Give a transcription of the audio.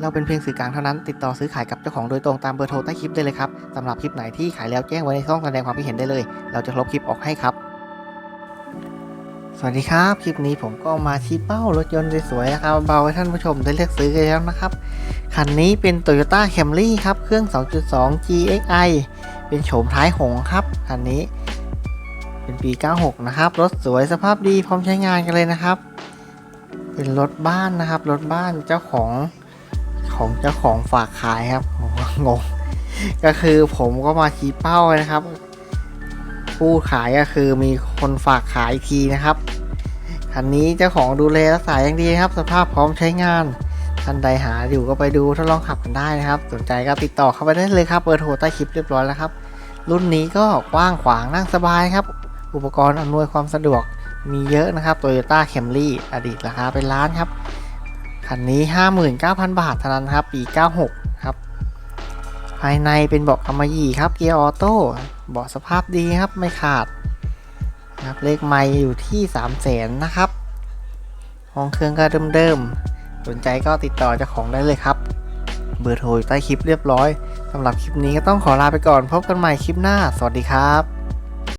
เราเป็นเพียงสื่อกลางเท่านั้น ติดต่อซื้อขายกับเจ้าของโดยตรงตามเบอร์โทรใต้คลิปได้เลยครับสำหรับคลิปไหนที่ขายแล้วแจ้งไว้ในช่องแสดงความคิดเห็นได้เลย เราจะลบคลิปออกให้ครับ สวัสดีครับ คลิปนี้ผมก็มาชี้เป้ารถยนต์สวยๆนะครับเบาให้ท่านผู้ชมได้เลือกซื้อกันแล้วนะครับ คันนี้เป็น Toyota Camry ครับ เครื่อง 2.2 GXI เป็นโฉมท้ายหงครับ คันนี้ เป็นปี 96 นะครับ รถสวยสภาพดีพร้อมใช้งานกันเลยนะครับ เป็นรถบ้านนะครับ รถบ้านเจ้าของ ของเจ้าของฝากขายครับงงก็คือผมก็มาชี้เป้านะครับ ผู้ขายก็คือมีคนฝากขายทีนะครับคันนี้เจ้าของดูแลรักษาอย่างดีครับ สภาพพร้อมใช้งานท่านใดหาอยู่ก็ไปดูทดลองขับกันได้นะครับ สนใจก็ติดต่อเข้าไปได้เลยครับเบอร์โทรใต้คลิปเรียบร้อยแล้วครับ รุ่นนี้ก็กว้างขวางนั่งสบายครับ อุปกรณ์อำนวยความสะดวกมีเยอะนะครับ Toyota Camry อดีตราคาเป็นล้านครับ คันนี้ 59,000 บาทเท่านั้นครับปี 96 ครับ ภายในเป็นเบาะกำมะหยี่ครับเกียร์ออโต้เบาะสภาพดีครับไม่ขาดนะครับเลขไมล์อยู่ที่ 3 0 0แสนนะครับห้องเครื่องก็เดิมๆสนใจก็ติดต่อเจ้าของได้เลยครับ เบอร์โทรใต้คลิปเรียบร้อยสำหรับคลิปนี้ก็ต้องขอลาไปก่อนพบกันใหม่คลิปหน้า สวัสดีครับ